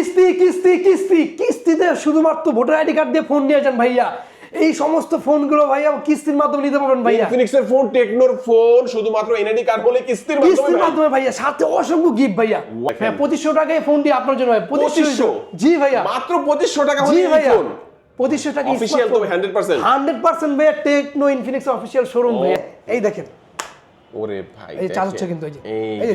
কিস্তি কিস্তি কিস্তি কিস্তিতে শুধুমাত্র ভোটার আইডি কার্ড দিয়ে ফোন নিয়ে যান ভাইয়া। এই সমস্ত ফোনগুলো ভাইয়া কিস্তির মাধ্যমে নিতে পারবেন ভাইয়া। ইনফিনিক্স এর ফোন টেকনোর ফোন শুধুমাত্র এনআইডি কার্ড বলে কিস্তির মাধ্যমে কিস্তির মাধ্যমে ভাইয়া সাথে অসংখ্য গিফট ভাইয়া। হ্যাঁ পঁচিশশো টাকায় ফোনটি আপনার জন্য ভাই 2500? জি ভাইয়া। মাত্র পঁচিশশো টাকা জি হলে ফোন পঁচিশশো টাকা Official তো 100% হান্ড্রেড পার্সেন্ট ভাইয়া টেকনো ইনফিনিক্স অফিসিয়াল শোরুম ভাইয়া। এই দেখেন ওরে ভাই এই চার্জ হচ্ছে কিন্তু এই যে।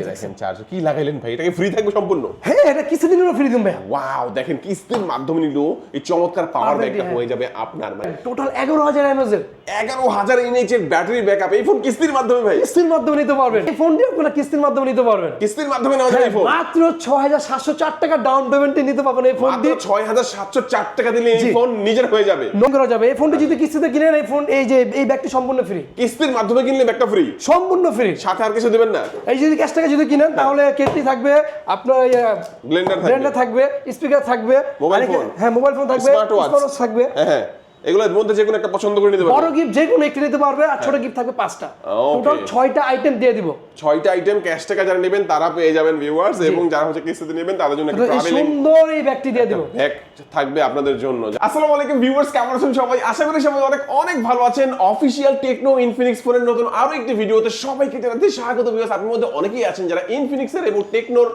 দেখেন। চার্জ কি লাগাইলেন ভাই? এটাকে ফ্রি থাকবে সম্পূর্ণ? হ্যাঁ এটা কিছুদিনের ফ্রি দিন ভাইয়া। ওয়াও দেখেন কিস্তির মাধ্যমে নিল। এই চমৎকার পাওয়ার ব্যাংকটা হ্যাঁ। হয়ে যাবে আপনার মানে টোটাল এগারো হাজার এমএজের এগারো হাজার এনএইচ এর ব্যাটারি ব্যাকআপ এই ফোন কিস্তির মাধ্যমে ভাই। কিস্তির মাধ্যমে নিতে পারবেন। এই ফোনটি আপনারা কিস্তির মাধ্যমে নিতে পারবেন। কিস্তির মাধ্যমে নেওয়া যাবে ফোন মাত্র হাজার সাতশো চার টাকা ডাউন পেমেন্টে নিতে পারবেন এই মাত্র হাজার সাতশো চার টাকা দিলে এই ফোন নিজের হয়ে যাবে। করা যাবে। এই ফোনটি যদি কিস্তিতে কিনেন এই ফোন এই যে এই ব্যাগটি সম্পূর্ণ ফ্রি কিস্তির মাধ্যমে কিনলে ব্যাগটা ফ্রি সম্পূর্ণ ফ্রি সাথে আর কিছু দিবেন না? এই যদি ক্যাশ টাকা যদি কিনেন তাহলে কেটলি থাকবে আপনার ব্লেন্ডার থাকবে। থাকবে স্পিকার থাকবে মোবাইল ফোন হ্যাঁ মোবাইল ফোন থাকবে স্মার্ট ওয়াচ থাকবে। হ্যাঁ হ্যাঁ। এগুলোর মধ্যে যে কোনো একটা পছন্দ করে নিতে পারবে। বড় গিফট যে কোনো একটি নিতে পারবে আর ছোট গিফট থাকবে পাঁচটা। টোটাল ছয়টা আইটেম দিয়ে দিব। ছয়টা আইটেম ক্যাশ টাকা যারা নেবেন তারা পেয়ে যাবেন ভিউয়ার্স এবং যারা হচ্ছে কিস্তিতে নেবেন তাদের জন্য একটা এই সুন্দর এই ব্যাগটি দিয়ে দিব। ব্যাগ থাকবে আপনাদের জন্য। আসসালামু আলাইকুম ভিউয়ার্স কেমন আছেন সবাই? আশা করি সবাই অনেক অনেক ভালো আছেন। অফিশিয়াল টেকনো ইনফিনিক্স ফোনের নতুন আরও একটি ভিডিওতে সবাইকে জানাতে স্বাগত ভিউয়ার্স আপনার মধ্যে অনেকেই আছেন যারা ইনফিনিক্সের এবং টেকনোর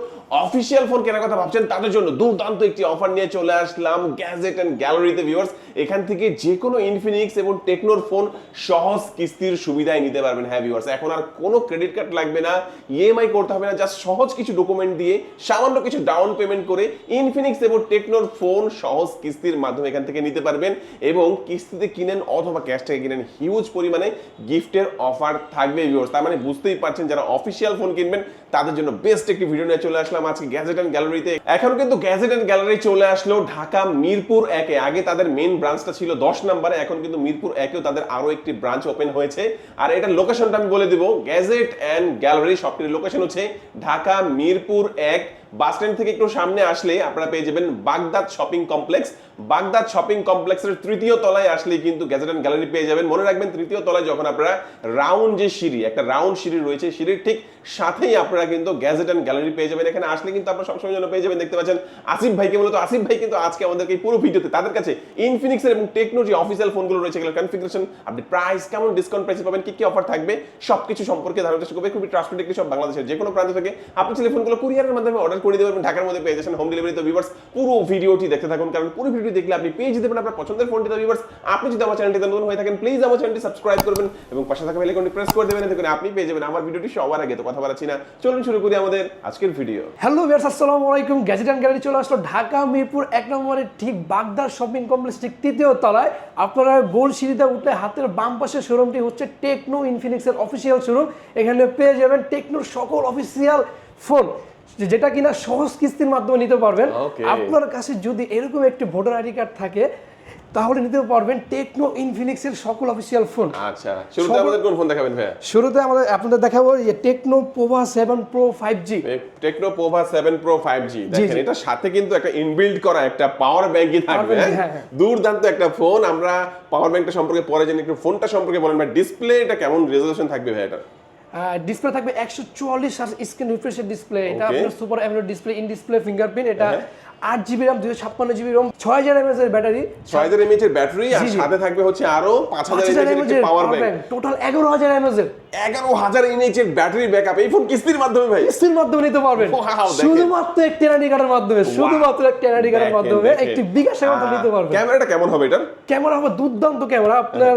অফিসিয়াল ফোন কেনার কথা ভাবছেন। তাদের জন্য দুর্দান্ত একটি অফার নিয়ে চলে আসলাম গ্যাজেট এন্ড গ্যালারিতে ভিউয়ার্স এখান থেকে যে কোনো ইনফিনিক্স এবং টেকনোর ফোন সহজ কিস্তির সুবিধায় নিতে পারবেন হ্যাঁ ভিউয়ার্স এখন আর কোনো ক্রেডিট কার্ড লাগবে না ইএমআই করতে হবে না জাস্ট সহজ কিছু ডকুমেন্ট দিয়ে সামান্য কিছু ডাউন পেমেন্ট করে ইনফিনিক্স এবং টেকনোর ফোন সহজ কিস্তির মাধ্যমে এখান থেকে নিতে পারবেন এবং কিস্তিতে কিনেন অথবা ক্যাশ থেকে কিনেন হিউজ পরিমাণে গিফটের অফার থাকবে ভিউয়ার্স তার মানে বুঝতেই পারছেন যারা অফিসিয়াল ফোন কিনবেন, তাদের জন্য বেস্ট একটি ভিডিও নিয়ে চলে আসলাম আজকে গ্যাজেট অ্যান্ড গ্যালারিতে এখন কিন্তু গ্যাজেট অ্যান্ড গ্যালারি চলে আসলো, ঢাকা, মিরপুর একে। আগে তাদের মেন ব্রাঞ্চটা ছিল দশ নম্বরে এখন কিন্তু মিরপুর একেও তাদের আরও একটি ব্রাঞ্চ ওপেন হয়েছে। আর এটার লোকেশনটা আমি বলে দিব, গ্যাজেট অ্যান্ড গ্যালারি শপটির লোকেশন হচ্ছে ঢাকা, মিরপুর এক বাস স্ট্যান্ড থেকে একটু সামনে আসলে আপনারা পেয়ে যাবেন Baghdad shopping complex. Baghdad shopping কমপ্লেক্সের তৃতীয় তলায় আসলে কিন্তু গ্যাজেট অ্যান্ড গ্যালারি পেয়ে যাবেন। মনে রাখবেন, তৃতীয় তলায় যখন আপনারা রাউন্ড যে সিঁড়ি, একটা রাউন্ড সিঁড়ি রয়েছে, সিঁড়ির ঠিক সাথেই আপনারা কিন্তু গ্যাজেট অ্যান্ড গ্যালারি পেয়ে যাবেন। এখানে আসলে কিন্তু আপনারা সবসময় জন্য পেয়ে যাবেন। দেখতে পাচ্ছেন আসিফ ভাইকে মূলত আসিফ ভাই কিন্তু আজকে আমাদেরকে পুরো ভিডিওতে তাদের কাছে ইনফিনিক্সের এবং টেকনো যে অফিসিয়াল ফোনগুলো রয়েছে। এগুলোর কনফিগারেশন আপনি প্রাইস কেমন ডিসকাউন্ট প্রাইসে পাবেন, কি কি অফার থাকবে, সবকিছু সম্পর্কে ধারণা চেষ্টা করবে। খুবই ট্রাস্টেড একটি সব বাংলাদেশের যে কোনো প্রান্ত থেকে। আপনি ছেলে ফোনগুলো কুরিয়ারের মাধ্যমে অর্ডার করে দিতে পারবেন, ঢাকার মধ্যে পেয়ে যাচ্ছেন হোম ডেলিভারি তো ভিউয়ার্স পুরো ভিডিওটি দেখতে থাকুন, কারণ পুরো ভিডিও দেখলে আপনি পেয়ে যেতে পারেন আপনার পছন্দের ফোনটি তো ভিউয়ার্স আপনি যদি আমার চ্যানেলটিতে নতুন হয়ে থাকেন প্লিজ আমার চ্যানেলটি সাবস্ক্রাইব করবেন এবং পাশে থাকা বেল আইকনটি প্রেস করে দেবেন করে আপনি পেয়ে যাবেন আমার ভিডিওটি সবার আগে। তো কথা বলাচ্ছি না। চলুন শুরু করি আমাদের আজকের ভিডিও হ্যালো ভিউয়ার্স আসসালামু আলাইকুম। গ্যাজেট অ্যান্ড গ্যালারি চলে আসলো ঢাকা, মিরপুর, এক নম্বরে ঠিক বাগদার শপিং কমপ্লেক্স ঠিক তৃতীয় তলায়। আপনারা গোল সিঁড়িতে উঠলে হাতের বাম পাশে শোরুমটি হচ্ছে টেকনো ইনফিনিক্সের অফিসিয়াল শোরুম এখানে পেয়ে যাবেন টেকনোর সকল অফিসিয়াল ফোন যেটা কিনা সহজ কিস্তির মাধ্যমে নিতে পারবেন। আপনার কাছে যদি এরকম একটি ভোটার আইডি কার্ড থাকে তাহলে নিতে পারবেন টেকনো ইনফিনিক্সের সকল অফিসিয়াল ফোন আচ্ছা শুরুতে আমাদের কোন ফোন দেখাবেন ভাইয়া? শুরুতে আমাদের আপনাদের দেখাবো যে Tecno Pova seven pro five G Tecno Pova seven pro five G দেখেন জি। এটার সাথে কিন্তু একটা ইনবিল্ড করা একটা পাওয়ার ব্যাংকই থাকবে হ্যাঁ? হ্যাঁ, হ্যাঁ। দুর্দান্ত একটা ফোন আমরা পাওয়ার ব্যাংকটা সম্পর্কে পরে জানি একটু ফোনটা সম্পর্কে বলেন ভাই ডিসপ্লে এটা কেমন রেজলিউশন থাকবে ভাই এটা ডিসপ্লে থাকবে একশো চুয়াল্লিশ স্ক্রিন রিফ্রেশের ডিসপ্লে এটা আপনার super AMOLED display in display fingerprint এটা হ্যাঁ। আট জিবি র্যাম দুশো ছাপ্পান্ন জিবি রোম ছয় হাজার এমএস এর ব্যাটারি ছয় হাজার এমএস এর ব্যাটারি আর। সাথে থাকবে হচ্ছে আরও পাঁচ হাজার এমএস পাওয়ার ব্যাংক টোটাল এগারো হাজার এমএস এর। এগারো হাজার এমএচ এর ব্যাটারি ব্যাকআপ এই ফোন কিস্তির মাধ্যমে ভাই। কিস্তির মাধ্যমে নিতে পারবেন। শুধুমাত্র একটি এনআইডি কার্ডের মাধ্যমে শুধুমাত্র একটি এনআইডি কার্ডের মাধ্যমে একটি বিকাশ অ্যাকাউন্ট নিতে পারবেন। ক্যামেরাটা কেমন হবে এটার? ক্যামেরা হবে দুর্দান্ত ক্যামেরা। আপনার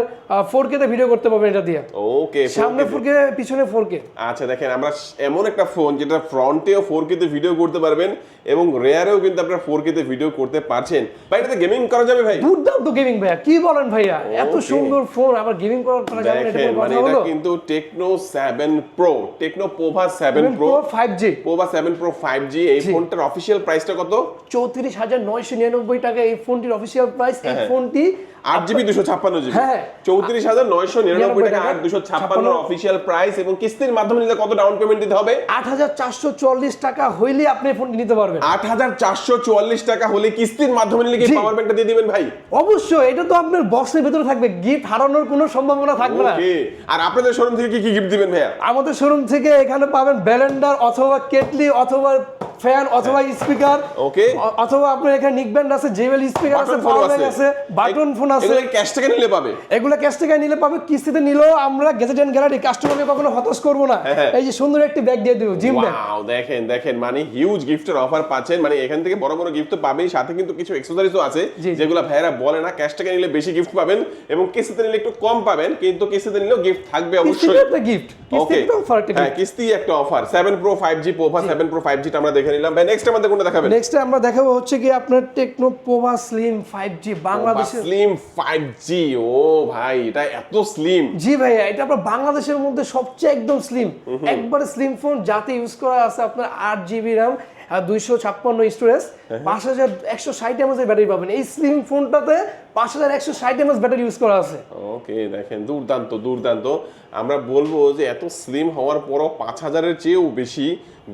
ফোর কে তে ভিডিও করতে পারবেন এটা দিয়ে। ওকে সামনে ফোর কে পিছনে ফোর কে আচ্ছা দেখেন আমরা এমন একটা ফোন যেটা ফ্রন্টেও ফোর কেতে ভিডিও করতে পারবেন এবং রেয়ারেও কিন্তু আপনারা ফোর কেতে ভিডিও করতে পারছেন। ভাই এটাতে গেমিং করা যাবে ভাই? দুর্দান্ত গেমিং ভাইয়া কি বলেন ভাইয়া? এত সুন্দর ফোন আবার গেমিং করা যাবে এটা দেখেন কোনো Tecno seven pro Tecno Pova seven pro five G Pova seven pro five G এই। ফোনটার অফিসিয়াল প্রাইসটা কত চৌত্রিশ হাজার নয়শো নিরানব্বই টাকা এই ফোনটির অফিসিয়াল প্রাইস এই হ্যাঁ। ফোনটি আট জিবি দুশো ছাপ্পান্ন জিবি। হ্যাঁ। চৌত্রিশ হাজার নয়শো নিরানব্বই টাকা আট দুশো ছাপ্পান্ন অফিসিয়াল প্রাইস এবং কিস্তির মাধ্যমে নিলে কত ডাউন পেমেন্ট দিতে হবে? আট হাজার চারশো চল্লিশ টাকা হইলে আপনি নিতে পারবেন। আট হাজার চারশো চুয়াল্লিশ টাকা হলে কিস্তির মাধ্যমে নিলে কি। পাওয়ার ব্যাংকটা দিয়ে দিবেন ভাই? অবশ্যই এটা তো আপনার বক্সের ভেতরে থাকবে। গিফট হারানোর কোনো সম্ভাবনা থাকবে না। আর আপনাদের শোরুম থেকে কি কি গিফট দিবেন ভাইয়া? আমাদের শোরুম থেকে এখানে পাবেন ব্যালেন্ডার অথবা কেটলি অথবা ফ্যান অথবা স্পিকার Okay. অথবা আপনার এখানে নিক ব্যান্ড আছে জেবেল স্পিকার আছে পাওয়ার ব্যাংক আছে। বাটন ফোন আছে। এগুলো ক্যাশ টাকা নিলে পাবে। এগুলো ক্যাশ টাকায় নিলে পাবে কিস্তিতে নিলেও আমরা গেজেট এন্ড গ্যালারি কাস্টমারকে কখনো হতাশ করব না। হ্যাঁ। এই যে সুন্দর একটি ব্যাগ দিয়ে দেবো জিম ব্যাগ ওয়াও দেখেন দেখেন মানে হিউজ গিফটের অফার পাচ্ছেন। মানে এখান থেকে বড় বড় গিফট তো পাবেন সাথে কিন্তু কিছু অ্যাকসেসরিজও আছে। যেগুলো ভাইয়েরা বলে না ক্যাশ টাকা নিলে বেশি গিফট পাবেন এবং কিস্তিতে নিলে একটু কম পাবেন কিন্তু কিস্তিতে নিলেও গিফট থাকবে অবশ্যই। কিস্তিতে একটা গিফট ওকে কিস্তিতে অফার হ্যাঁ কিস্তি একটা offer 7 Pro 5G Pova 7 Pro 5G টা আমরা দেখে নিলাম। ভাই নেক্সট আমাদের কোনটা দেখাবেন? নেক্সট আমরা দেখাবো হচ্ছে কি আপনার টেকনো স্লিম 5G বাংলাদেশের স্লিম 5G ও ভাই এটা এত স্লিম জি ভাইয়া এটা আপনার বাংলাদেশের মধ্যে সবচেয়ে একদম স্লিম একবারে স্লিম ফোন যাতে ইউজ করা আছে আপনার আট জিবি র্যাম আর দুইশো ছাপ্পান্ন স্টোরেজ পাঁচ হাজার একশো ষাট এমএসের ব্যাটারি পাবেন। এই স্লিম ফোনটাতে পাঁচ হাজার একশো ষাট এমএস ব্যাটারি ইউজ করা আছে। ওকে দেখেন দুর্দান্ত দুর্দান্ত। আমরা বলব যে এত স্লিম হওয়ার পরও পাঁচ হাজারের চেয়েও বেশি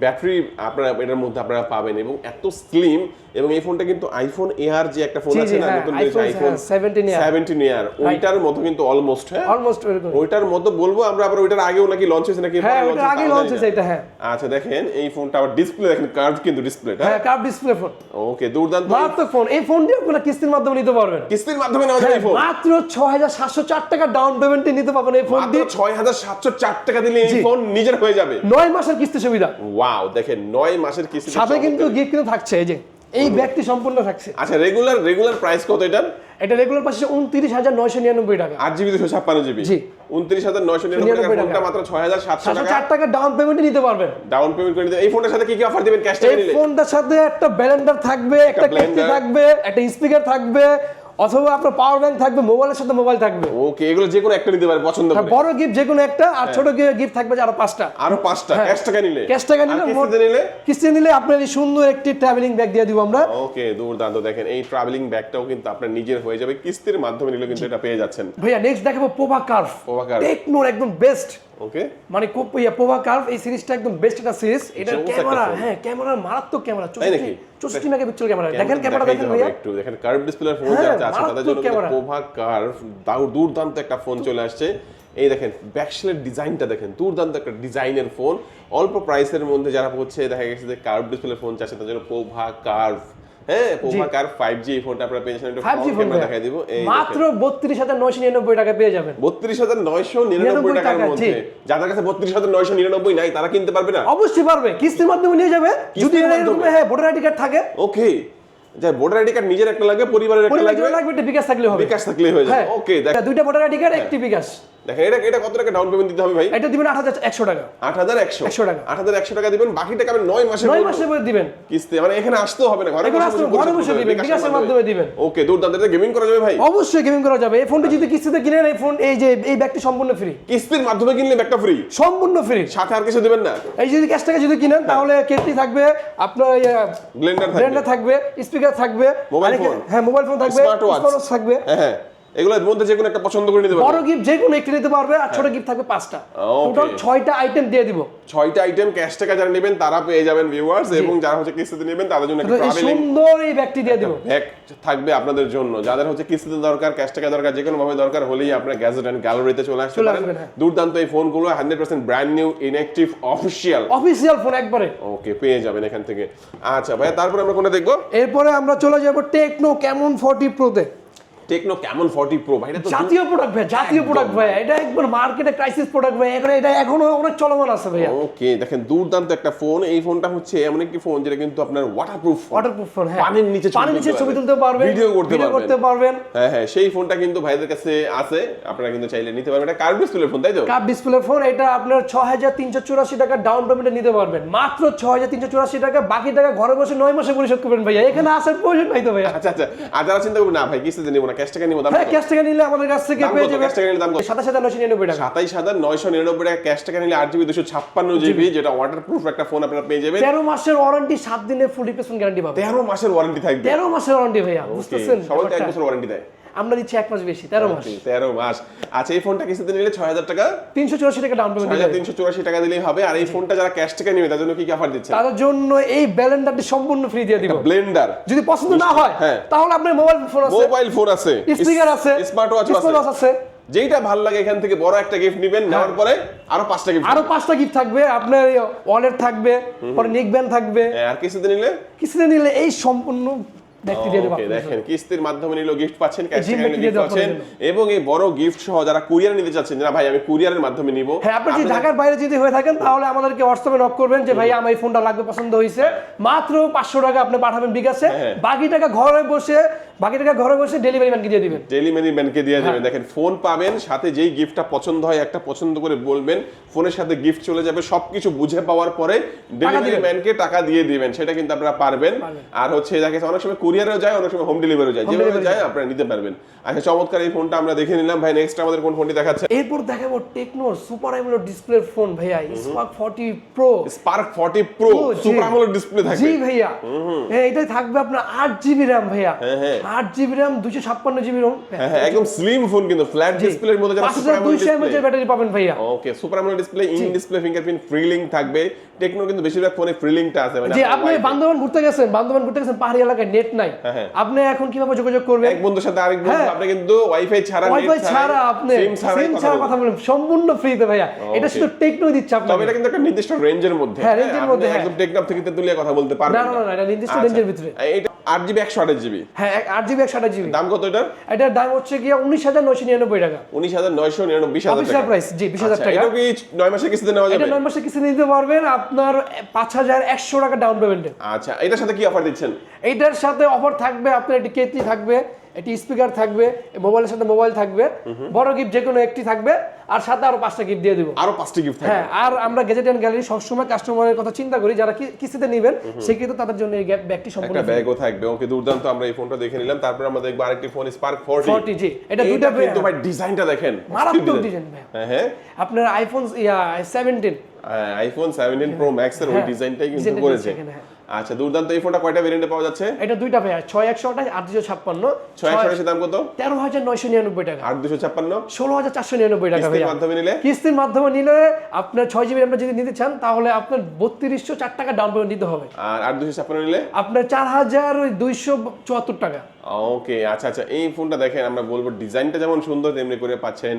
ব্যাটারি আপনারা এটার মধ্যে আপনারা পাবেন এবং এত স্লিম এবং এই ফোনটা কিন্তু আইফোন এআর যে একটা ফোন আছে না নতুন আইফোন 17 এর। ওইটার মতো কিন্তু অলমোস্ট হ্যাঁ? অলমোস্ট ওইটার মতো বলব আমরা আবার ওইটার আগেও নাকি লঞ্চ হয়েছে নাকি? হ্যাঁ ওটা আগে লঞ্চ হয়েছে এটা হ্যাঁ। আচ্ছা দেখেন এই ফোনটা আবার ডিসপ্লে দেখেন কার্ভ কিন্তু ডিসপ্লেটা হ্যাঁ কার্ভ ডিসপ্লে ফোন ওকে দুর্দান্ত। মারাত্মক ফোন এই ফোনটি আপনারা কিস্তির মাধ্যমে নিতে পারবেন। কিস্তির মাধ্যমে নেওয়া যায় ফোন মাত্র হাজার সাতশো চার টাকা ডাউন পেমেন্টে নিতে পারবেন এই মাত্র হাজার সাতশো চার টাকা দিলে এই ফোন নিজের হয়ে যাবে। নয় মাসের কিস্তি সুবিধা। ওয়াও দেখেন নয় মাসের কিস্তি সাথে কিন্তু গিফট কিন্তু থাকছে এই যে এই ব্যাগটি সম্পূর্ণ থাকছে। আচ্ছা রেগুলার রেগুলার প্রাইস কত এটার? এটা রেগুলার পাশে উনত্রিশ হাজার নয়শো নিরানব্বই টাকা। আট জিবি দুশো ছাপ্পান্ন জিবি। জি। উনত্রিশ হাজার নয়শো নিরানব্বই টাকার 99 ফোনটা টাকা। মাত্র ছয় হাজার সাতশো সাতশো টাকা চার টাকা ডাউন পেমেন্টে নিতে পারবেন। ডাউন পেমেন্ট করে এই ফোনটার সাথে কি কি অফার দিবেন? ক্যাশ এই ফোনটার সাথে একটা ব্যালেন্ডার থাকবে একটা কেটলি থাকবে একটা স্পিকার থাকবে অথবা আপনার পাওয়ার ব্যাংক থাকবে মোবাইলের সাথে মোবাইল থাকবে। ওকে এগুলো যে কোনো একটা নিতে পারে পছন্দ করে বড় গিফট যে কোনো একটা আর ছোট গিফট থাকবে যে আরও পাঁচটা। আরও পাঁচটা হ্যাঁ। ক্যাশ টাকা নিলে। ক্যাশ টাকা নিলে কিস্তিতে নিলে? কিস্তি নিলে আপনার এই সুন্দর একটি ট্রাভেলিং ব্যাগ দিয়ে দিব আমরা। ওকে দুর্দান্ত। দেখেন এই ট্রাভেলিং ব্যাগটাও কিন্তু আপনার নিজের হয়ে যাবে। কিস্তির মাধ্যমে নিলে কিন্তু এটা পেয়ে যাচ্ছেন। ভাইয়া নেক্সট দেখাবো পোভা কার্ভ Pova Curve। টেকনোর একদম বেস্ট ওকে মানে খুব পোভা কার্ভ এই সিরিজটা একদম বেস্ট একটা সিরিজ। একটা ক্যামেরা হ্যাঁ ক্যামেরার মারাত্মক ক্যামেরা চৌষট্টি মেগাপিক্সেল ক্যামেরা। দেখেন ক্যামেরা দেখেন ভাইয়া। একটু। দেখেন কার্ভ ডিসপ্লের ফোন আছে তাদের জন্য পোভা কার্ভ দুর্দান্ত একটা ফোন চলে আসছে। এই দেখেন ব্যাকশেলের ডিজাইনটা দেখেন দুর্দান্ত একটা ডিজাইনের ফোন অল্প প্রাইসের মধ্যে যারা হচ্ছে দেখা গেছে যে কার্ভ ডিসপ্লের ফোন চাচ্ছে তাদের জন্য পোভা কার্ভ হ্যাঁ পোভা কার্ভ ফাইভ এই ফোনটা আপনারা পেয়েছেন একটু ফাইভ ফোন দেখাই দিব। মাত্র বত্রিশ হাজার নয়শো নিরানব্বই টাকা পেয়ে যাবেন। বত্রিশ হাজার নয়শো নিরানব্বই 99 টাকার মধ্যে। যাদের কাছে বত্রিশ হাজার নয়শো নিরানব্বই নাই তারা কিনতে পারবে না? অবশ্যই পারবে। কিস্তির মাধ্যমে নিয়ে যাবে। যদি? হ্যাঁ ভোটার আইডি কার্ড থাকে। ওকে। যা ভোটার আইডি কার্ড নিজের একটা লাগে পরিবারের একটা লাগবে? লাগবে বিকাশ থাকলে হবে। বিকাশ থাকলেই হয়ে যাবে। হ্যাঁ। ওকে দেখ। দুইটা ভোটার আইডি কার্ড একটি বিকাশ। দেখেন এটা এটা কত টাকা ডাউন পেমেন্ট দিতে হবে ভাই? এটা দিবেন আট হাজার একশো টাকা। আট হাজার একশো। 100 টাকা। আট হাজার একশো টাকা দিবেন বাকি টাকা আমি নয় মাসে নয় মাসের মধ্যে দিবেন। কিস্তি মানে এখানে আসতেও হবে না ঘরে বসে ঘরে বসে দিবেন, বিকাশের মাধ্যমে। দিবেন। ওকে দুর্দান্ত এটা গেমিং করা যাবে ভাই? অবশ্যই গেমিং করা যাবে। এই ফোনটি যদি কিস্তিতে কিনেন এই ফোন এই যে এই ব্যাগটি সম্পূর্ণ ফ্রি কিস্তির মাধ্যমে কিনলে ব্যাগটা ফ্রি সম্পূর্ণ ফ্রি সাথে আর কিছু দিবেন না? এই যদি ক্যাশ টাকা যদি কিনেন তাহলে কেটলি থাকবে আপনার ব্লেন্ডার থাকবে। ব্র্যান্ডার থাকবে স্পিকার থাকবে আরেক- phone। হ্যাঁ মোবাইল ফোন থাকবে। স্মার্ট থাকবে। হ্যাঁ হ্যাঁ। এগুলোর মধ্যে যে কোনো একটা পছন্দ করে নিতে বড় গিফট যে কোনো একটি নিতে পারবে আর ছোট গিফট থাকবে পাঁচটা। টোটাল ছয়টা আইটেম দিয়ে দিব। ছয়টা আইটেম ক্যাশ টাকা যারা নেবেন তারা পেয়ে যাবেন ভিউয়ার্স এবং যারা হচ্ছে কিস্তিতে নেবেন তাদের জন্য একটা ট্রাভেলিং সুন্দর এই ব্যাগটি দিয়ে দিব। ব্যাগ থাকবে আপনাদের জন্য। যাদের হচ্ছে কিস্তিতে দরকার ক্যাশ টাকা দরকার যে কোনো ভাবে দরকার হলেই আপনার গ্যাজেট অ্যান্ড গ্যালারিতে চলে আসতে পারেন। হ্যাঁ। দুর্দান্ত এই ফোনগুলো hundred percent brand new inactive official official phone একবারে। ওকে পেয়ে যাবেন এখান থেকে। আচ্ছা ভাইয়া তারপরে আমরা কোনটা দেখব? এরপরে আমরা চলে যাব টেকনো কেমন ফর্টি প্রোতে টেকনো কেমন ফর্টি প্রো ভাই এটা তো জাতীয় প্রোডাক্ট ভাই জাতীয় প্রোডাক্ট ভাই এটা একবার মার্কেটে ক্রাইসিস প্রোডাক্ট ভাই এখানে এটা এখনও অনেক চলমান আছে ভাইয়া। ওকে দেখেন দুর্দান্ত একটা ফোন এই ফোনটা হচ্ছে এমন একটি ফোন যেটা কিন্তু আপনার ওয়াটারপ্রুফ ওয়াটারপ্রুফ ফোন হ্যাঁ। পানির নিচে পানির নিচে ছবি তুলতে পারবেন ভিডিও করতে পারবেন। করতে পারবেন। হ্যাঁ হ্যাঁ সেই ফোনটা কিন্তু ভাইদের কাছে আছে। আপনারা কিন্তু চাইলে নিতে পারবেন। এটা কার্ভ ডিসপ্লের ফোন তাই তো? কাপ ডিসপ্লে ফোন এটা আপনার ছ হাজার তিনশো চুরাশি টাকা ডাউন পেমেন্টে নিতে পারবেন। মাত্র ছ হাজার তিনশো চুরাশি টাকা বাকি টাকা ঘরে বসে নয় মাসে পরিশোধ করবেন ভাইয়া। এখানে আসার প্রয়োজন নাই তো ভাইয়া। আচ্ছা আচ্ছা। আর যারা চিন্তা করবেন না ভাই কিস্তিতে নিবো না। ক্যাশ টাকা নিবো দাম হ্যাঁ কত? ক্যাশ টাকা নিলে আমাদের কাছ থেকে পেয়ে যাবে। ক্যাশ টাকা দাম টাকা। টাকা ক্যাশ টাকা যেটা একটা ফোন আপনারা পেয়ে যাবেন। মাসের ওয়ারেন্টি সাত দিনের ফুল রিপ্লেসমেন্ট গ্যারান্টি পাবেন। তেরো মাসের ওয়ারেন্টি থাকবে। তেরো মাসের ওয়ারেন্টি ভাইয়া বুঝতেছেন সবাই তো বছর ওয়ারেন্টি দেয়। আমরা দিচ্ছি এক মাস বেশি তেরো মাস। তেরো মাস। আচ্ছা এই ফোনটা কিস্তিতে নিলে ছয় হাজার টাকা? তিনশো চুরাশি টাকা ডাউন পেমেন্ট তিনশো চুরাশি টাকা দিলেই হবে আর এই ফোনটা যারা ক্যাশ টাকা নেবে তার জন্য কি অফার দিচ্ছে? জন্য এই সম্পূর্ণ ফ্রি দিয়ে দিব। ব্লেন্ডার যদি পছন্দ না হয় হ্যাঁ। তাহলে আপনার মোবাইল ফোন আছে মোবাইল ফোন আছে। স্পিকার আছে স্মার্ট ওয়াচ আছে। ভালো লাগে এখান থেকে বড় একটা গিফট নেবেন নেওয়ার পরে আরও পাঁচটা গিফট আরও পাঁচটা গিফট থাকবে আপনার ওয়ালেট থাকবে পরে নেক ব্যান্ড থাকবে আর কিস্তিতে নিলে? কিছুদিন নিলে এই সম্পূর্ণ দেখেন কিস্তির মাধ্যমে নিলেও গিফট পাচ্ছেন ক্যাশ গিফট পাচ্ছেন এবং এই বড় গিফট সহ যারা কুরিয়ার নিতে চাচ্ছেন ভাই আমি কুরিয়ারের মাধ্যমে নিব। হ্যাঁ আপনি যদি ঢাকার বাইরে যদি হয়ে থাকেন তাহলে আমাদেরকে হোয়াটসঅ্যাপে নক করবেন যে ভাই আমার এই ফোনটা লাগবে পছন্দ হয়েছে। মাত্র পাঁচশো টাকা আপনি পাঠাবেন বিকাশে হ্যাঁ। বাকি টাকা ঘরে বসে বাকি টাকা ঘরে বসে ডেলিভারি ম্যানকে দিয়ে দিবেন। ডেলিভারি ম্যানকে দিয়ে হ্যাঁ। দেবেন দেখেন ফোন পাবেন সাথে যেই গিফটটা পছন্দ হয় একটা পছন্দ করে বলবেন ফোনের সাথে গিফট চলে যাবে সবকিছু বুঝে পাওয়ার পরে ডেলিভারি ম্যানকে টাকা দিয়ে দিবেন সেটা কিন্তু আপনারা পারবেন। আর হচ্ছে দেখা অনেক সময় কুরিয়ারেও যায় অনেক সময় হোম ডেলিভারি যায়। যেভাবে যায় আপনারা নিতে পারবেন। আচ্ছা চমৎকার এই ফোনটা আমরা দেখে নিলাম। ভাই নেক্সট আমাদের কোন ফোনটি দেখাচ্ছে? এরপর দেখাবো টেকনো সুপার ডিসপ্লে ফোন ভাইয়া। Spark 40 pro Spark 40 pro super display থাকবে। জি ভাইয়া। হ্যাঁ এটাই থাকবে আপনার আট জিবি র্যাম ভাইয়া। হ্যাঁ, হ্যাঁ। আট জিবি র্যাম দুশো ছাপ্পান্ন জিবি রোম হ্যাঁ হ্যাঁ একদম স্লিম ফোন কিন্তু ফ্ল্যাট ডিসপ্লের মধ্যে যারা সুপার ডিসপ্লে ব্যাটারি পাবেন ভাইয়া। Okay super AMOLED display in display fingerprint free link থাকবে। টেকনো কিন্তু বেশিরভাগ ফোনে ফ্রি লিংকটা আছে মানে আপনি বান্দরবান ঘুরতে গেছেন বান্দরবান ঘুরতে গেছেন পাহাড়ি এলাকায় নেট নাই। হ্যাঁ। আপনি এখন কীভাবে যোগাযোগ করবেন? এক বন্ধুর সাথে আরেক বন্ধু। আপনি কিন্তু ওয়াইফাই ছাড়া ওয়াইফাই ছাড়া আপনি সিম ছাড়া কথা বলেন সম্পূর্ণ ফ্রিতে ভাইয়া। এটা শুধু টেকনো দিচ্ছে তবে এটা কিন্তু একটা নির্দিষ্ট রেঞ্জের মধ্যে। হ্যাঁ, আপনি মধ্যে। একদম টেকনাফ থেকে তেতুলিয়া কথা বলতে পারবেন না, না, না, এটা নির্দিষ্ট range এর ভিতরে। এটা আট জিবি একশো আঠাশ জিবি হ্যাঁ আট জিবি একশো আঠাশ জিবি। দাম কত এটার? এটার দাম হচ্ছে গিয়ে উনিশ হাজার নয়শো নিরানব্বই টাকা। উনিশ হাজার নয়শো নিরানব্বই হাজার প্রাইস জি বিশ হাজার আচ্ছা, টাকা। এটা কি নয় মাসের কিস্তিতে নেওয়া যাবে? এটা নয় মাসে কিস্তি নিতে পারবেন আপনার পাঁচ হাজার একশো টাকা ডাউন পেমেন্টে আচ্ছা এটার সাথে কি অফার দিচ্ছেন? এইটার সাথে অফার থাকবে আপনার একটি কেটলি থাকবে একটি স্পিকার থাকবে মোবাইলের সাথে মোবাইল থাকবে বড় গিফট যে কোনো একটি থাকবে আর সাথে আরও পাঁচটা গিফট দিয়ে দিব। আরও পাঁচটি গিফট হ্যাঁ আর আমরা গেজেট অ্যান্ড গ্যালারি সবসময় কাস্টমারের কথা চিন্তা করি যারা কিস্তিতে নেবেন সেক্ষেত্রে তাদের জন্য এই ব্যাগটি সম্পূর্ণ একটা ব্যাগও থাকবে। ওকে দুর্দান্ত আমরা এই ফোনটা দেখে নিলাম। তারপর আমরা দেখব আরেকটি ফোন স্পার্ক 40 ফর্টি জি এটা দুইটা এটা কিন্তু ভাই ডিজাইনটা দেখেন। মারাত্মক ডিজাইন ভাই। হ্যাঁ হ্যাঁ। আপনার iPhone yeah seventeen iPhone 17 pro max এর ওই হ্যাঁ, ডিজাইনটাই কিন্তু করেছে। হ্যাঁ। আচ্ছা দুর্দান্ত এই ফোনটা কয়টা ভেরিয়েন্টে পাওয়া যাচ্ছে? এটা দুইটা ভাইয়া ছয় একশো আঠাশ আট দুশো ছাপ্পান্ন ছয় একশো দাম কত? তেরো হাজার নয়শো নিরানব্বই টাকা। আট দুশো ছাপ্পান্ন? ষোলো হাজার চারশো নিরানব্বই টাকা কিস্তির ভাইয়া। মাধ্যমে নিলে? কিস্তির মাধ্যমে নিলে আপনার ছয় জিবি আমরা যদি নিতে চান তাহলে আপনার বত্রিশশো চার টাকা ডাউন পেমেন্ট দিতে হবে। আর আট দুশো ছাপ্পান্ন নিলে? আপনার চার হাজার ওই দুইশো চুয়াত্তর টাকা। ওকে আচ্ছা আচ্ছা এই ফোনটা দেখেন আমরা বলব ডিজাইনটা যেমন সুন্দর তেমনি করে পাচ্ছেন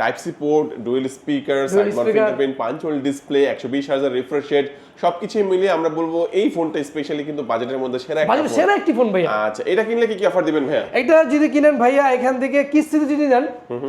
type C port dual speaker side mount fingerprint পাঁচ হোল ডিসপ্লে একশো বিশ হাজার রিফ্রেশ রেট সবকিছু মিলিয়ে আমরা বলব এই ফোনটা স্পেশালি কিন্তু বাজেটের মধ্যে সেরা একটা সেরা একটি ফোন ভাইয়া। আচ্ছা এটা কিনলে কি কি অফার দিবেন ভাইয়া? এটা যদি কিনেন ভাইয়া এখান থেকে কিস্তিতে যদি নেন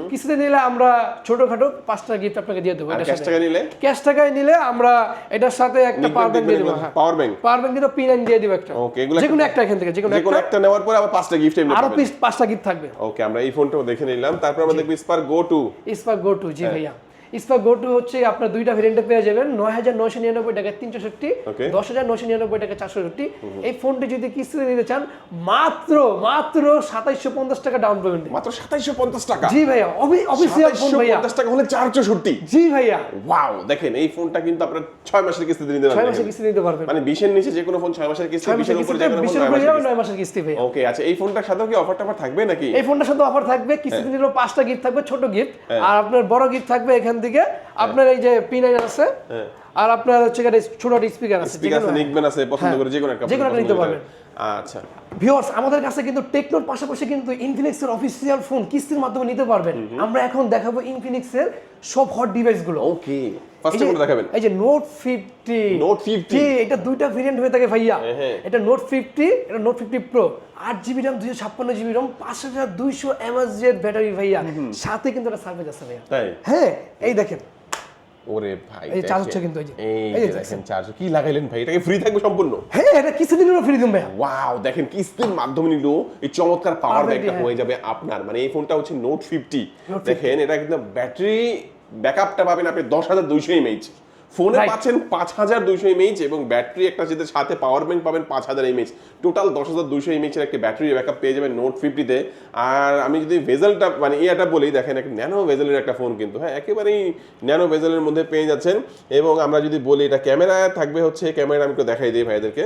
কিস্তিতে নিলে আমরা ছোটখাটো পাঁচটা গিফট আপনাকে দিয়ে দেবো ক্যাশ টাকা নিলে? ক্যাশ টাকায় নিলে আমরা এটার সাথে একটা পাওয়ার ব্যাংক দিয়ে দেবো পাওয়ার ব্যাংক পাওয়ার ব্যাংক দিয়ে পি নাইন দিয়ে দিব একটা। Okay, এগুলো যে কোনো একটা এখান থেকে যে কোনো একটা। নেওয়ার পরে আবার পাঁচটা গিফট এমনি আরও পাঁচটা গিফট থাকবে। ওকে আমরা এই ফোনটাও দেখে নিলাম। তারপর আমরা দেখব Spark Go two Spark Go two জি ভাইয়া। ইস্পাক গো টু হচ্ছে আপনার দুইটা ভেরিয়েন্টে পেয়ে যাবেন। নয় হাজার নয়শো নিরানব্বই টাকা তিনশোষট্টি Okay. দশ হাজার নয়শো নিরানব্বই টাকা চারশোষট্টি এই ফোনটি যদি কিস্তিতে নিতে চান মাত্র মাত্র সাতাইশশো পঞ্চাশ টাকা ডাউন পেমেন্ট মাত্র সাতাইশো পঞ্চাশ টাকা? জি ভাইয়া অফিসিয়াল ফোন ভাইয়া। পঞ্চাশ টাকা হলে চার চৌষট্টি জি ভাইয়া। ওয়াও দেখেন এই ফোনটা কিন্তু আপনার ছয় মাসের কিস্তিতে নিতে পারবেন। ছয় পারবেন মাসে কিস্তি নিতে পারবেন। মানে বিশের নিচে যে কোনো ফোন ছয় মাসের কিস্তি বিশের উপরে কিস্তি যে কোনো ফোন বিশের নয় উপরে মাসের যাবে কিস্তি। নয় মাসের কিস্তি ভাইয়া। ওকে আচ্ছা এই ফোনটার সাথেও কি অফার টফার থাকবে নাকি? এই ফোনটার সাথে অফার থাকবে কিস্তিতে নিলেও পাঁচটা গিফট থাকবে ছোট গিফট হ্যাঁ। আর আপনার বড় গিফট থাকবে এখান থেকে আপনার এই যে পিনাই আছে হ্যাঁ। আর আপনার হচ্ছে এখানে ছোট স্পিকার আছে স্পিকার আছে নিকবেন আছে পছন্দ হ্যাঁ। করে যে কোনো একটা যে কোনো একটা নিতে পারবেন। আচ্ছা। ভিউয়ার্স আমাদের কাছে কিন্তু টেকনোর পাশাপাশি কিন্তু ইনফিনিক্সের অফিসিয়াল ফোন কিস্তির মাধ্যমে নিতে পারবেন। আমরা এখন দেখাবো ইনফিনিক্সের সব হট ডিভাইসগুলো। ওকে ফার্স্টে কোনটা দেখাবেন। এই যে নোট ফিফটি Note 50 এটা দুইটা ভেরিয়েন্ট হয়ে থাকে ভাইয়া। হ্যাঁ, হ্যাঁ। এটা নোট ফিফটি এটা নোট ফিফটি প্রো আট জিবি র্যাম দুইশো ছাপ্পান্ন জিবি দুইশো এমএস এর ব্যাটারি ভাইয়া। সাথে কিন্তু একটা সার্ভিস আছে ভাইয়া। তাই? হ্যাঁ এই দেখেন। ওরে ভাই এই চার্জ হচ্ছে কিন্তু এই যে। দেখেন চার্জ কি লাগাইলেন ভাই? এটাকে ফ্রি থাকবে সম্পূর্ণ? হ্যাঁ এটা কিছুদিনেরও ফ্রি দিন ভাই ওয়াও দেখেন কিস্তির মাধ্যমে নিলো এই চমৎকার পাওয়ার ব্যাংকটা হ্যাঁ। হয়ে যাবে আপনার। মানে এই ফোনটা হচ্ছে নোট ফিফটি দেখেন এটা কিন্তু ব্যাটারি ব্যাকআপটা পাবেন আপনি দশ হাজার দুইশো এমএইচ ফোনে পাচ্ছেন পাঁচ হাজার দুইশো এমএইচ এবং ব্যাটারি একটা যেতে সাথে পাওয়ার ব্যাংক পাবেন পাঁচ হাজার এমএইচ টোটাল দশ হাজার দুইশো এমএইচের একটা ব্যাটারি ব্যাকআপ পেয়ে যাবেন নোট ফিফটিতে আর আমি যদি ভেজেলটা মানে ইয়াটা বলি দেখেন একটা ন্যানো ভেজেলের একটা ফোন কিন্তু হ্যাঁ একেবারেই ন্যানো ভেজেলের মধ্যে পেয়ে যাচ্ছেন। এবং আমরা যদি বলি এটা ক্যামেরা থাকবে হচ্ছে ক্যামেরা আমি একটু দেখাই দিই ভাইদেরকে।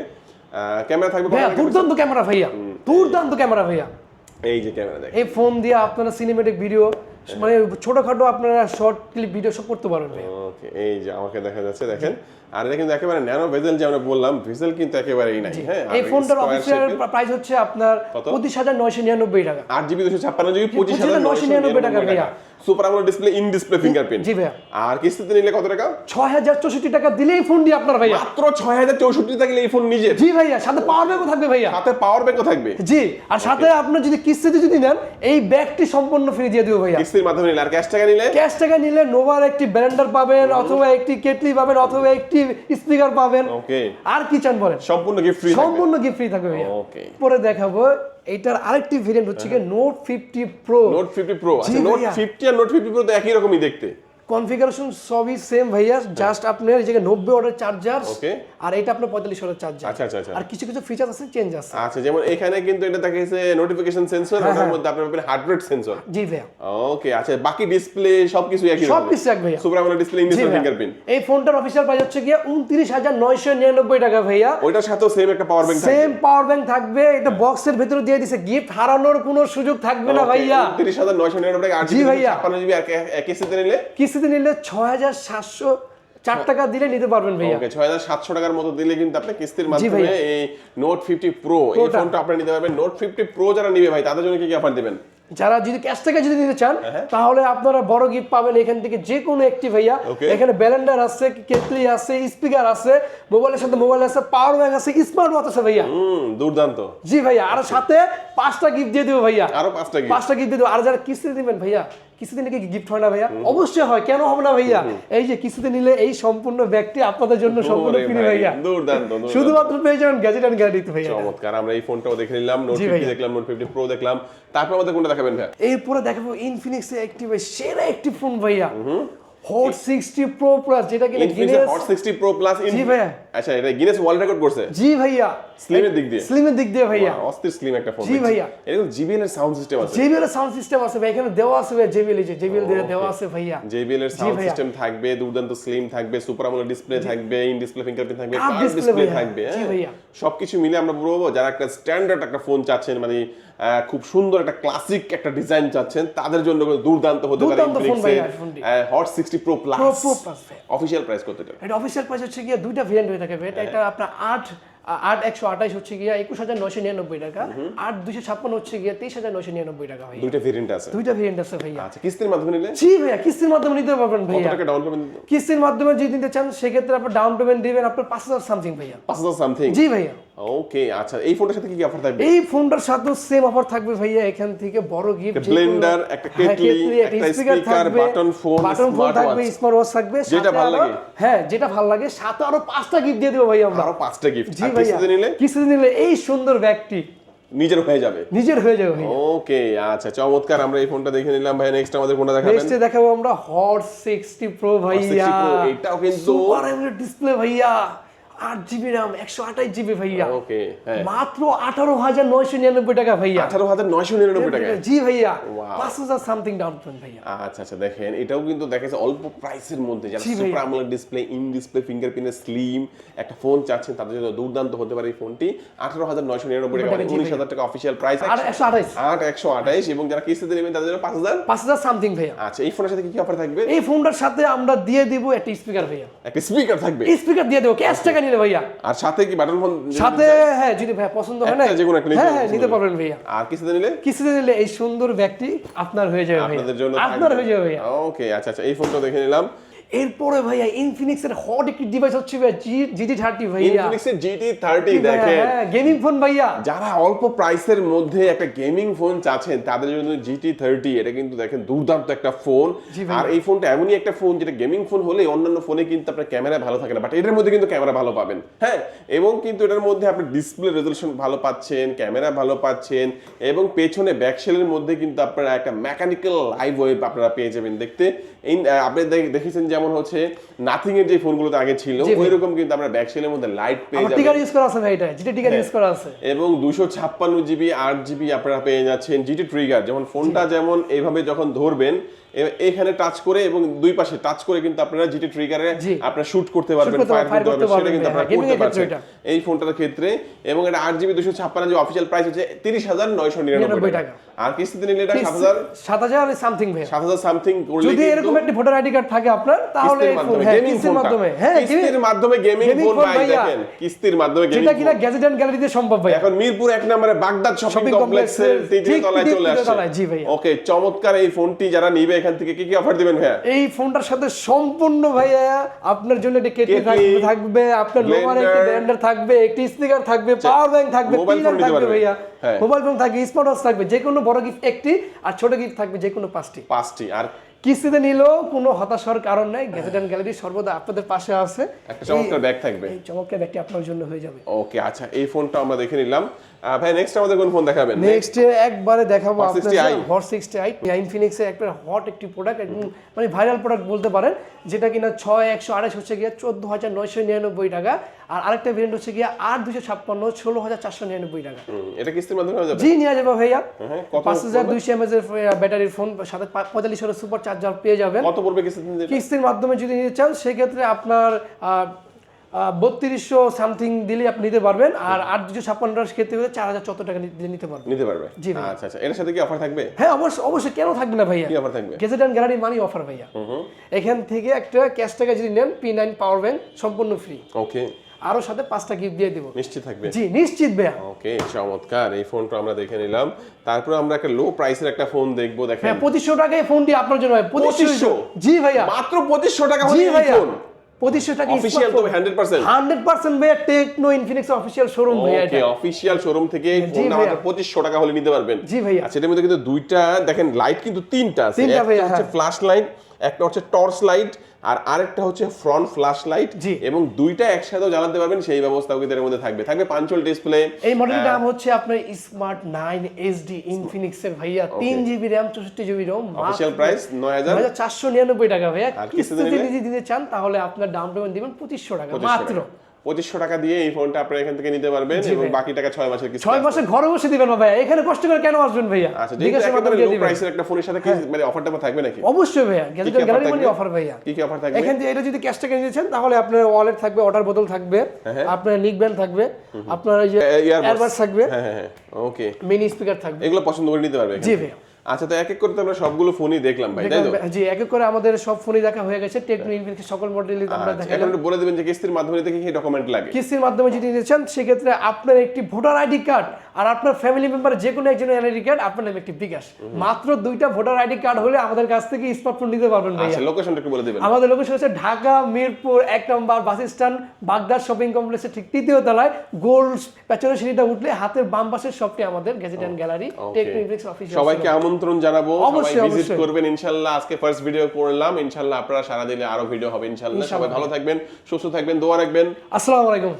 ক্যামেরা থাকবে? দুর্দান্ত ক্যামেরা ভাইয়া। দুর্দান্ত ক্যামেরা ভাইয়া। এই যে ক্যামেরা দেখেন। এই ফোন দিয়ে আপনারা সিনেমেটিক ভিডিও মানে ছোটখাটো আপনারা শর্ট ক্লিপ ভিডিও সব করতে পারবেন ওকে এই যে আমাকে দেখা যাচ্ছে দেখেন। আর এটা কিন্তু একেবারে ন্যানো ভেজেল যে আমরা বললাম ভেজেল কিন্তু একেবারেই নাই হ্যাঁ? এই ফোনটার অফিসিয়াল প্রাইস হচ্ছে আপনার কত? পঁচিশ হাজার নয়শো নিরানব্বই টাকা। আর জিবি দুশো ছাপ্পান্ন জিবি পঁচিশ হাজার 25,999 নিরানব্বই টাকা টাকা। ভাইয়া। Super AMOLED display in display fingerprint জি ভাইয়া। আর কিস্তিতে নিলে কত টাকা? ছয় হাজার চৌষট্টি টাকা দিলেই ফোনটি আপনার ভাইয়া। মাত্র ছয় হাজার চৌষট্টি এই ফোন নিজের। জি ভাইয়া সাথে পাওয়ার ব্যাগও থাকবে ভাইয়া। হাতে পাওয়ার ব্যাংকও থাকবে। জি আর সাথে আপনার যদি কিস্তিতে যদি নেন এই ব্যাগটি সম্পূর্ণ ফ্রি দিয়ে দেবো ভাইয়া। কিস্তির মাধ্যমে নিলে আর ক্যাশ টাকা নিলে? ক্যাশ টাকা নিলে নোভার একটি ব্লেন্ডার পাবেন অথবা একটি কেটলি পাবেন অথবা একটি স্পিকার পাবেন। ওকে আর কি চান বলেন? সম্পূর্ণ গিফট ফ্রি সম্পূর্ণ গিফট ফ্রি থাকবে ভাইয়া। ওকে পরে দেখাবো এটার আরেকটি ভেরিয়েন্ট হচ্ছে কি Note fifty pro Note fifty pro আচ্ছা নোট। ফিফটি আর নোট ফিফটি প্রো তো একই রকমই দেখতে। কনফিগারেশন সবই সেম ভাইয়া জাস্ট আপনার এই জায়গায় নব্বই ওয়াটের চার্জার. আর এটা আপনার পঁয়তাল্লিশ ওয়াটের চার্জার আচ্ছা আচ্ছা আচ্ছা। আর কিছু কিছু ফিচার আছে চেঞ্জ আছে। আচ্ছা যেমন এখানে কিন্তু এটা দেখাইছে নোটিফিকেশন সেন্সর হ্যাঁ, ওটার মধ্যে আপনার পাবেন হার্ট রেট সেন্সর জি ভাইয়া। ওকে আচ্ছা বাকি ডিসপ্লে সবকিছু একই রকম। সবকিছু এক ভাইয়া। Super AMOLED display in fingerprint এই ফোনটার অফিসিয়াল প্রাইস হচ্ছে গিয়ে উনত্রিশ হাজার নয়শো নিরানব্বই টাকা ভাইয়া। ওইটার সাথেও সেম একটা পাওয়ার ব্যাংক থাকবে। সেম পাওয়ার ব্যাংক থাকবে এটা বক্সের ভিতরে দিয়ে দিছে। গিফট হারানোর কোনো সুযোগ থাকবে না ভাইয়া। তিরিশ হাজার নয়শো নিরানব্বই টাকা আট জি ভাইয়া। ছাপ্পান্ন জিবি আর সাথে নিলে? কিস্তিতে নিলে ছয় হাজার সাতশো চার টাকা দিলে নিতে পারবেন ভাইয়া। ওকে ছয় হাজার সাতশো টাকার মতো দিলে কিন্তু আপনি কিস্তির মাধ্যমে এই নোট ফিফটি প্রো এই ফোনটা আপনি নিতে পারবেন। নোট ফিফটি প্রো যারা নিবে ভাই তাদের জন্য কি কি অফার দিবেন? যারা যদি ক্যাশ টাকা যদি নিতে চান হ্যাঁ। তাহলে আপনারা বড় গিফট পাবেন এখান থেকে যে কোনো একটি ভাইয়া। এখানে ব্যালেন্ডার আছে কেটলি আছে স্পিকার আছে মোবাইলের সাথে মোবাইল আছে পাওয়ার ব্যাংক আছে স্মার্ট ওয়াচ আছে ভাইয়া। হুম দুর্দান্ত। জি ভাইয়া আর সাথে পাঁচটা গিফট দিয়ে দেবো ভাইয়া। আরও পাঁচটা কি পাঁচটা গিফট দিয়ে দেবো। আর যারা কিস্তিতে দিবেন ভাইয়া নিলে কি গিফট হয় না ভাইয়া? অবশ্যই হয়। কেন হবে না ভাইয়া? এই যে কিছুদিন নিলে এই সম্পূর্ণ ব্যাগটি আপনাদের জন্য সম্পূর্ণ ফ্রি ভাইয়া। দুর্দান্ত। শুধুমাত্র পেয়ে যাবেন গ্যাজেট অ্যান্ড গ্যারান্টিতে ভাইয়া। চমৎকার আমরা এই ফোনটাও দেখে নিলাম নোট ফিফটি। দেখলাম নোট ফিফটি প্রো দেখলাম। তারপর আমাদের কোনটা দেখাবেন ভাইয়া? এরপরে দেখাবো ইনফিনিক্স একটি ভাই সেরা একটি ফোন ভাইয়া। হট সিক্সটি প্রো প্লাস যেটা কিনা গিনেস হট সিক্সটি প্রো প্লাস জি ভাইয়া। আচ্ছা এটা গিনেস ওয়ার্ল্ড রেকর্ড করছে জি ভাইয়া স্লিমের দিক দিয়ে স্লিমের দিক দিয়ে ভাইয়া অস্থির স্লিম একটা ফোন জি ভাইয়া। এরকম জিবিএল এর সাউন্ড সিস্টেম আছে জেবিএল এর সাউন্ড সিস্টেম আছে ভাই এখানে দেওয়া আছে ভাই জেবিএল যে জেবিএল দিয়ে দেওয়া আছে ভাইয়া JBL এর সাউন্ড। সিস্টেম থাকবে দুর্দান্ত স্লিম থাকবে সুপার আমোলেড ডিসপ্লে থাকবে ইন ডিসপ্লে ফিঙ্গারপ্রিন্ট থাকবে কার্ভ ডিসপ্লে। থাকবে জি হ্যাঁ? ভাইয়া। সবকিছু মিলে আমরা বলব যারা একটা স্ট্যান্ডার্ড একটা ফোন চাচ্ছেন মানে খুব সুন্দর একটা ক্লাসিক একটা ডিজাইন চাচ্ছেন তাদের জন্য দুর্দান্ত হতে পারে Hot sixty pro plus Pro Plus official price কত এটা? এটা অফিসিয়াল প্রাইস হচ্ছে গিয়ে দুইটা ভেরিয়েন্ট হয়ে থাকে এটা এটা আপনার আট আট একশো আঠাইশ হচ্ছে গিয়া একুশ হাজার নয়শো নিরানব্বই টাকা। আট দুশো ছাপ্পান্ন হচ্ছে গিয়ে তেইশ হাজার নয়শো নিরানব্বই টাকা ভাইয়া। দুইটা ভেরিয়েন্ট আছে। দুইটা ভেরিয়েন্ট আছে ভাইয়া। আচ্ছা কিস্তির মাধ্যমে নিলে? জি ভাইয়া কিস্তির মাধ্যমে নিতে পারবেন ভাইয়া। টাকা ডাউন পেমেন্ট কিস্তির মাধ্যমে যদি নিতে চান সেক্ষেত্রে আপনার ডাউন পেমেন্ট দিবেন আপনার পাঁচ হাজার সামথিং ভাইয়া। পাঁচ হাজার সামথিং জি ভাইয়া। ওকে আচ্ছা এই ফোনটার সাথে কি কি অফার থাকবে? এই ফোনটার সাথেও সেম অফার থাকবে ভাইয়া এখান থেকে বড় গিফট blender, একটা কেটলি, একটা speaker, button phone, button phone থাকবে স্মার্ট ওয়াচ থাকবে যেটা ভালো লাগে। হ্যাঁ যেটা ভালো লাগে সাথে আরও পাঁচটা গিফট দিয়ে দেবো ভাইয়া আমরা। আরও পাঁচটা গিফট জি ভাইয়া কিস্তিতে নিলে? কিস্তিতে নিলে এই সুন্দর ব্যাগটি। নিজের হয়ে যাবে। নিজের হয়ে যাবে ভাইয়া। ওকে আচ্ছা চমৎকার আমরা এই ফোনটা দেখে নিলাম ভাই নেক্সট আমাদের কোনটা দেখাবেন? নেক্সটে দেখাবো আমরা হট সিক্সটি প্রো ভাইয়া। 60 এটাও কিন্তু- সুপার এমএলইডি ডিসপ্লে ভাইয়া। আট জিবি র্যাম একশো আঠাশ জিবি ভাইয়া। ওকে হ্যাঁ। মাত্র আঠারো হাজার নয়শো নিরানব্বই টাকা ভাইয়া। আঠারো হাজার নয়শো নিরানব্বই টাকা। জি ভাইয়া। পাঁচ হাজার সামথিং ডাউন পেমেন্ট ভাইয়া। আচ্ছা আচ্ছা দেখেন এটাও কিন্তু অল্প প্রাইসের মধ্যে। যারা সুপার ডিসপ্লে ইন ডিসপ্লে ফিঙ্গারপ্রিন্টের স্লিম একটা ফোন চাচ্ছেন তাদের জন্য দুর্দান্ত হতে পারে এই ফোনটি আঠারো হাজার নয়শো নিরানব্বই টাকা মানে উনিশ হাজার টাকা অফিসিয়াল প্রাইস একশো আঠাইশ আট একশো আঠাইশ এবং যারা কিস্তিতে নেবেন তাদের জন্য পাঁচ হাজার। পাঁচ হাজার সামথিং ভাইয়া। আচ্ছা এই ফোনের সাথে কি কি অফার থাকবে? এই ফোনটার সাথে আমরা দিয়ে দিব একটা স্পিকার ভাইয়া। একটা স্পিকার থাকবে। স্পিকার দিয়ে দেবো। ক্যাশ টাকা নিলে ভাইয়া। আর সাথে কি বাটন ফোন সাথে হ্যাঁ যদি ভাইয়া পছন্দ হয় না যে কোনো একটা হ্যাঁ হ্যাঁ নিতে পারবেন ভাইয়া। আর কিছুতে নিলে? কিছুতে নিলে এই সুন্দর ব্যাগটি আপনার হয়ে যাবে ভাইয়া। আপনাদের জন্য আপনার হয়ে যাবে ভাইয়া। ওকে আচ্ছা আচ্ছা এই ফোনটা দেখে নিলাম। এরপরে ভাইয়া ইনফিনিক্স এর হট একটি ডিভাইস হচ্ছে ভাইয়া জিটি থার্টি ভাইয়া। ইনফিনিক্সের জিটি থার্টি দেখেন। হ্যাঁ গেমিং ফোন ভাইয়া। যারা অল্প প্রাইসের মধ্যে একটা গেমিং ফোন চাচ্ছেন তাদের জন্য জিটি থার্টি এটা কিন্তু দেখেন দুর্দান্ত একটা ফোন আর এই ফোনটা এমনই একটা ফোন যেটা গেমিং ফোন হলে অন্যান্য ফোনে কিন্তু আপনার ক্যামেরা ভালো থাকে না বাট এটার মধ্যে কিন্তু ক্যামেরা ভালো পাবেন। হ্যাঁ এবং কিন্তু এটার মধ্যে আপনি ডিসপ্লে রেজলিউশন ভালো পাচ্ছেন ক্যামেরা ভালো পাচ্ছেন এবং পেছনে ব্যাকশেলের মধ্যে কিন্তু আপনারা একটা মেকানিক্যাল লাইভ ওয়েব আপনারা পেয়ে যাবেন দেখতে। আপনি দেখ- দেখেছেন যেমন হচ্ছে নাথিং এর যে ফোনগুলোতে আগে ছিল ওই রকম কিন্তু আমরা ব্যাক সেলের মধ্যে লাইট পেয়ে যাবেন টিকার ইউজ করা আছে ভাই এটা জিটি টিকার ইউজ করা আছে। এবং দুশো ছাপ্পান্ন জিবি 8 জিবি আপনারা পেয়ে যাচ্ছেন জিটি ট্রিগার যেমন ফোনটা যেমন এইভাবে যখন ধরবেন এখানে টাচ করে এবং দুই পাশে টাচ করে কিন্তু আপনারা জিটি ট্রিগারে আপনারা শুট করতে পারবেন ফায়ার করতে পারবেন সেটা কিন্তু আপনারা হ্যাঁ, করতে পারছেন। এই ফোনটার ক্ষেত্রে এবং এটা আট জিবি দুশো ছাপ্পান্ন যে অফিসিয়াল প্রাইস হচ্ছে তিরিশ হাজার নয়শো নিরানব্বই টাকা। আর কিস্তিতে নিলে এটা সাত হাজার সাত হাজার সামথিং ভাই সাত হাজার সামথিং করলে যদি এরকম একটি ভোটার আইডি কার্ড থাকে আপনার তাহলে এই ফোন- হ্যাঁ, গেমিং কিস্তির মাধ্যমে। হ্যাঁ কিস্তির মাধ্যমে গেমিং ফোন ভাই দেখেন কিস্তির মাধ্যমে গেমিং যেটা কিনা গ্যাজেট অ্যান্ড গ্যালারিতে সম্ভব ভাই এখন মিরপুর এক নম্বরে বাগদাদ শপিং কমপ্লেক্সের তৃতীয় তলায় চলে আসছে। ওকে চমৎকার এই ফোনটি যারা নিবে এখান থেকে কি কি অফার দিবেন ভাইয়া? এই ফোনটার সাথে সম্পূর্ণ ভাইয়া আপনার জন্য একটি কেটলি কেটলি, থাকবে আপনার নোভার একটি ব্লেন্ডার থাকবে একটি স্পিকার থাকবে পাওয়ার ব্যাংক থাকবে পিলার থাকবে। ভাইয়া। হ্যাঁ। মোবাইল ফোন থাকবে স্মার্ট ওয়াচ থাকবে যে কোনো বড় গিফট একটি আর ছোট গিফট থাকবে যে কোনো পাঁচটি। পাঁচটি আর কিস্তিতে নিলেও কোনো হতাশার কারণ নাই। গ্যাজেট অ্যান্ড গ্যালারি সর্বদা আপনাদের পাশে আছে। একটা চমৎকার ব্যাগ থাকবে। এই চমৎকার ব্যাগটি আপনার জন্য হয়ে যাবে। ওকে আচ্ছা এই ফোনটা আমরা দেখে নিলাম। ভাই নেক্সট আমাদের কোন ফোন দেখাবেন? নেক্সট একবারে দেখাবো আপনাদের হট সিক্সটি আই ইনফিনিক্সের একটা হট একটি প্রোডাক্ট মানে ভাইরাল প্রোডাক্ট বলতে পারেন যেটা কিনা হচ্ছে গিয়ে চোদ্দ হাজার নয়শো নিরানব্বই টাকা। আর আরেকটা ভেরিয়েন্ট হচ্ছে গিয়ে আট দুশো ছাপ্পান্ন ষোলো হাজার চারশো নিরানব্বই টাকা। এটা কিস্তির মাধ্যমে হয়ে যাবে? জি নিয়ে যাব ভাইয়া। হ্যাঁ, কত পাঁচ হাজার দুইশো এমএস এর ব্যাটারির ফোন সাথে পা- পঁয়তাল্লিশ সুপার চার্জার পেয়ে যাবেন। কত পড়বে কিস্তির মাধ্যমে যদি নিতে চান সেক্ষেত্রে আপনার বত্রিশশো সামথিং দিলে আপনি নিতে পারবেন আর আট দুশো ছাপ্পান্নটার ক্ষেত্রে হলে চার হাজার চোদ্দ টাকা দিলে নিতে পারবেন। নিতে পারবে? জি আচ্ছা আচ্ছা। এর সাথে কি অফার থাকবে? হ্যাঁ অবশ্যই অবশ্যই। কেন থাকবে না ভাইয়া? কি অফার থাকবে? Gadget and Gallery money offer ভাইয়া। এখান থেকে একটা ক্যাশ টাকা যদি নেন পি নাইন পাওয়ার ব্যাংক সম্পূর্ণ ফ্রি ওকে আরও সাথে পাঁচটা গিফট দিয়ে দেবো। নিশ্চিত থাকবে? জি নিশ্চিত ভাইয়া। ওকে চমৎকার। এই ফোনটা আমরা দেখে নিলাম। তারপর আমরা একটা লো প্রাইসের একটা ফোন দেখব দেখেন। হ্যাঁ পঁচিশশো টাকায় ফোনটি আপনার জন্য পঁচিশশো 2500? জি ভাইয়া। মাত্র পঁচিশশো টাকা জি ভাইয়া। ফোন পঁচিশশো টাকা অফিসিয়াল তবে হান্ড্রেড পার্সেন্ট হান্ড্রেড পার্সেন্ট ভাইয়া টেকনো ইনফিনিক্স অফিসিয়াল শোরুম ভাইয়া এটা অফিসিয়াল শোরুম থেকে। মাত্র পঁচিশশো টাকা হলে নিতে পারবেন জি ভাইয়া। আচ্ছা এর মধ্যে কিন্তু দুইটা দেখেন লাইট কিন্তু তিনটা আছে তিনটা একটা ভাইয়া, হচ্ছে। ফ্ল্যাশ লাইট একটা হচ্ছে টর্চ লাইট আর আরেকটা হচ্ছে ফ্রন্ট ফ্ল্যাশ লাইট জি। এবং দুইটা একসাথে জ্বালাতে পারবেন সেই ব্যবস্থাও কিন্তু এর মধ্যে থাকবে। থাকবে পাঞ্চল ডিসপ্লে এই মডেলের নাম হচ্ছে আপনার স্মার্ট 9 এসডি ইনফিনিক্স এর ভাইয়া 3 জিবি র্যাম চৌষট্টি জিবি রোম অফিশিয়াল প্রাইস নয় হাজার। চারশো নিরানব্বই টাকা ভাইয়া। কিস্তিতে যদি দিতে চান তাহলে আপনার ডাউন পেমেন্ট দিবেন 2500 টাকা মাত্র। পঁচিশশো টাকা দিয়ে এই ফোনটা আপনারা এখান থেকে নিতে পারবেন এবং বাকি টাকা ছয় মাসের কিস্তি ছয় মাসে ঘরে বসে দিবেন ভাইয়া এখানে কষ্ট করে কেন আসবেন ভাইয়া? আচ্ছা যেহেতু জিজ্ঞাসা একেবারে লো প্রাইসের একটা ফোনের সাথে কি মানে অফারটা থাকবে নাকি? অবশ্যই ভাইয়া। গ্যাজেট গ্যালারি মানে? অফার ভাইয়া। কি কি অফার থাকবে? এখান থেকে এটা যদি ক্যাশ টাকা নিয়েছেন তাহলে আপনার ওয়ালেট থাকবে অর্ডার বোতল থাকবে হ্যাঁ। আপনার নিক ব্যান্ড থাকবে আপনার এই যে ইয়ারবাডস থাকবে হ্যাঁ হ্যাঁ হ্যাঁ। ওকে মিনি স্পিকার থাকবে। এগুলো পছন্দ করে নিতে পারবে জি ভাইয়া। আচ্ছা তো এক এক করে তো আমরা সবগুলো ফোনই দেখলাম ভাই তাই তো? জি এক এক করে আমাদের সব ফোনই দেখা হয়ে গেছে টেকনো ইনফিনিক্স সকল মডেলই আমরা আচ্ছা, দেখালাম। এখন বলে দিবেন যে কিস্তির মাধ্যমে নিতে কি কি ডকুমেন্ট লাগে? কিস্তির মাধ্যমে যদি নিতে চান সেক্ষেত্রে আপনার একটি ভোটার আইডি কার্ড আর আপনার ফ্যামিলি মেম্বার যে কোনো একজনের আইডি কার্ড আপনার নামে একটি বিকাশ। মাত্র দুইটা ভোটার আইডি কার্ড হলে আমাদের কাছ থেকে স্মার্টফোন নিতে পারবেন ভাইয়া। আচ্ছা লোকেশনটা একটু বলে দিবেন। আমাদের লোকেশন হচ্ছে ঢাকা মিরপুর এক নম্বর বাস স্ট্যান্ড বাগদার শপিং কমপ্লেক্সের ঠিক তৃতীয় তলায়। গোল পেছনের সিঁড়িটা উঠলে হাতের বাম পাশের শপটি আমাদের Gadget and Gallery. Tecno Infinix official সবাইকে আমন্ত্রণ জানাব। সবাই অবশ্যই, ভিজিট করবেন ইনশাআল্লাহ আজকে ফার্স্ট ভিডিও করলাম ইনশাআল্লাহ আপনারা সারা দিনে আরও ভিডিও হবে ইনশাআল্লাহ সবাই ভালো থাকবেন সুস্থ থাকবেন দোয়া রাখবেন। আসসালামু আলাইকুম।